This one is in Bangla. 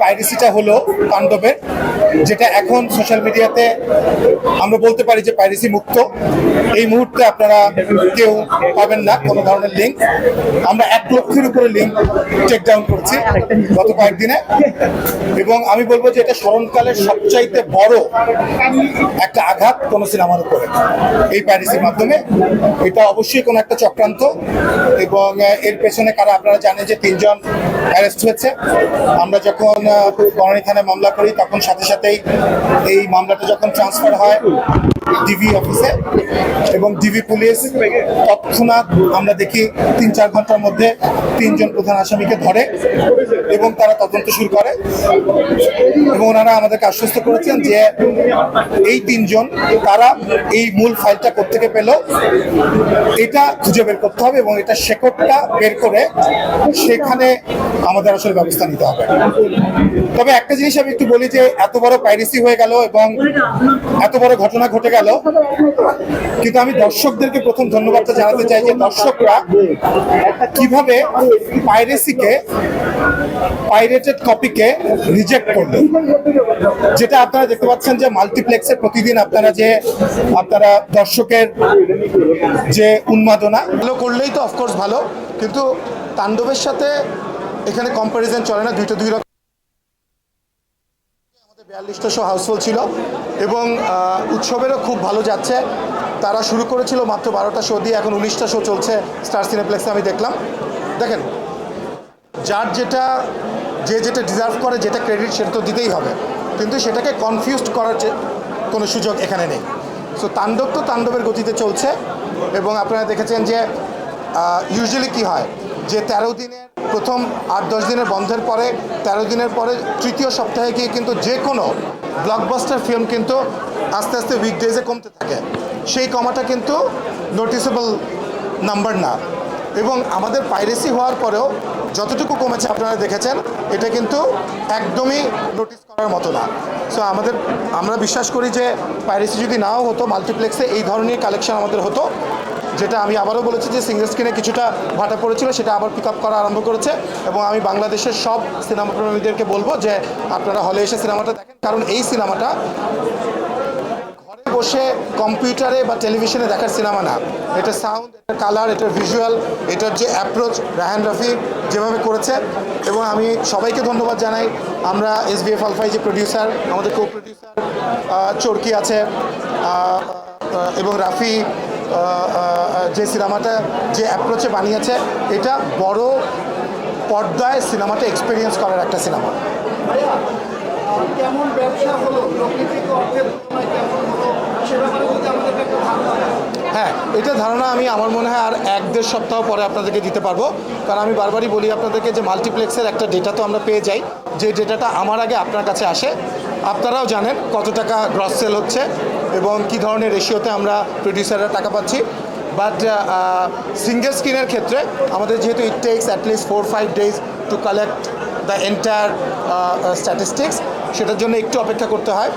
পাইরেসিটা হলো পাণ্ডবের, যেটা এখন সোশ্যাল মিডিয়াতে আমরা বলতে পারি যে পাইরেসি মুক্ত। এই মুহূর্তে আপনারা কেউ পাবেন না কোনো ধরনের লিঙ্ক আমরা এক লক্ষের উপরে লিঙ্ক টেক ডাউন করেছি গত কয়েকদিনে। এবং আমি বলব যে এটা স্মরণকালের সবচাইতে বড় একটা আঘাত কোনো সিনেমার উপরে, এই প্যারিসির মাধ্যমে। এটা অবশ্যই কোনো একটা চক্রান্ত। এবং এর পেছনে কারা আপনারা জানেন যে তিনজন অ্যারেস্ট হয়েছে। আমরা যখন বনানী থানায় মামলা করি, তখন সাথে সাথেই এই মামলাটা যখন ট্রান্সফার হয় ডিবি অফিসে এবং ডিবি পুলিশ তৎক্ষণাৎ আমরা দেখি তিন চার ঘণ্টার মধ্যে তিনজন প্রধান আসামিকে ধরে এবং তারা তদন্ত শুরু করে। এবং ওনারা আমাদেরকে আশ্বস্ত করেছেন যে এই তিনজন, তারা এই মূল ফাইলটা কোথেকে পেল, এটা খুঁজে বের করতে হবে এবং এটা শেকড়টা বের করে সেখানে আমাদের আসলে ব্যবস্থা নিতে হবে। তবে একটা জিনিস আমি একটু বলি যে, এত বড় পাইরেসি হয়ে গেল এবং এত বড় ঘটনা ঘটে গেল, কিন্তু আমি দর্শকদেরকে প্রথম ধন্যবাদটা জানাতে চাই যে দর্শকরা কীভাবে পাইরেসিকে পাইরেটেড কপিকে রিজেক্ট করল যেটা আপনারা দেখতে পাচ্ছেন যে মাল্টিপ্লেক্সে প্রতিদিন আপনারা যে, আপনারা দর্শকের যে উন্মাদনা, ভালো করলেই তো অফকোর্স ভালো, কিন্তু তাণ্ডবের সাথে এখানে কম্প্যারিজন চলে না, দুইটা দুই রকম। আমাদের বিয়াল্লিশটা শো হাউসফুল ছিল এবং উৎসবেরও খুব ভালো যাচ্ছে। তারা শুরু করেছিল মাত্র বারোটা শো দিয়ে, এখন উনিশটা শো চলছে স্টার সিনেপ্লেক্সে আমি দেখলাম। দেখেন যার যেটা, যে যেটা ডিজার্ভ করে, যেটা ক্রেডিট সেটা তো দিতেই হবে। কিন্তু সেটাকে কনফিউজড করার কোনো সুযোগ এখানে নেই। সো তাণ্ডব তো তাণ্ডবের গতিতে চলছে এবং আপনারা দেখেছেন যে ইউজুয়ালি কি হয়? যে তেরো দিনের প্রথম আট দশ দিনের বন্ধের পরে, তেরো দিনের পরে তৃতীয় সপ্তাহে গিয়ে কিন্তু যে কোনো ব্লকবাস্টার ফিল্ম কিন্তু আস্তে আস্তে উইকডেজে কমতে থাকে। সেই কমাটা কিন্তু নোটিসেবল নাম্বার না। এবং আমাদের পাইরেসি হওয়ার পরেও যতটুকু কমেছে আপনারা দেখেছেন, এটা কিন্তু একদমই নোটিস করার মতো না। সো আমাদের, আমরা বিশ্বাস করি যে পাইরেসি যদি নাও হতো মাল্টিপ্লেক্সে এই ধরনের কালেকশন আমাদের হতো, যেটা আমি আবারও বলেছি যে সিঙ্গেল স্ক্রিনে কিছুটা ভাটা পড়েছিল, সেটা আবার পিক আপ করা আরম্ভ করেছে। এবং আমি বাংলাদেশের সব সিনেমা প্রেমীদেরকে বলব যে আপনারা হলে এসে সিনেমাটা দেখেন, কারণ এই সিনেমাটা বসে কম্পিউটারে বা টেলিভিশনে দেখার সিনেমা না। এটা সাউন্ড এটার কালার এটার ভিজুয়াল এটার যে অ্যাপ্রোচ রাহান রফি যেভাবে করেছে। এবং আমি সবাইকে ধন্যবাদ জানাই। আমরা এস বি এফ আলফাই যে প্রডিউসার আমাদের কো প্রডিউসার চরকি আছে এবং রাফি যে সিনেমাটা, যে অ্যাপ্রোচে বানিয়েছে, এটা বড় পর্দায় সিনেমাটা এক্সপিরিয়েন্স করার একটা সিনেমা। কেমন ব্যবসা হলো? প্রকৃতিক অর্থের তুলনায় কেমন হলো? হ্যাঁ এটা ধারণা আমি আমার মনে হয় আর এক দেড় সপ্তাহ পরে আপনাদেরকে দিতে পারব। কারণ আমি বারবারই বলি আপনাদেরকে যে মাল্টিপ্লেক্সের একটা ডেটা তো আমরা পেয়ে যাই। যে ডেটাটা আমার আগে আপনার কাছে আসে, আপনারাও জানেন কত টাকা গ্রস সেল হচ্ছে এবং কি ধরনের রেশিওতে আমরা প্রডিউসাররা টাকা পাচ্ছি। বাট সিঙ্গেল স্ক্রিনের ক্ষেত্রে আমাদের যেহেতু it takes at least four five days to collect the entire statistics সেটার জন্য একটু অপেক্ষা করতে হয়।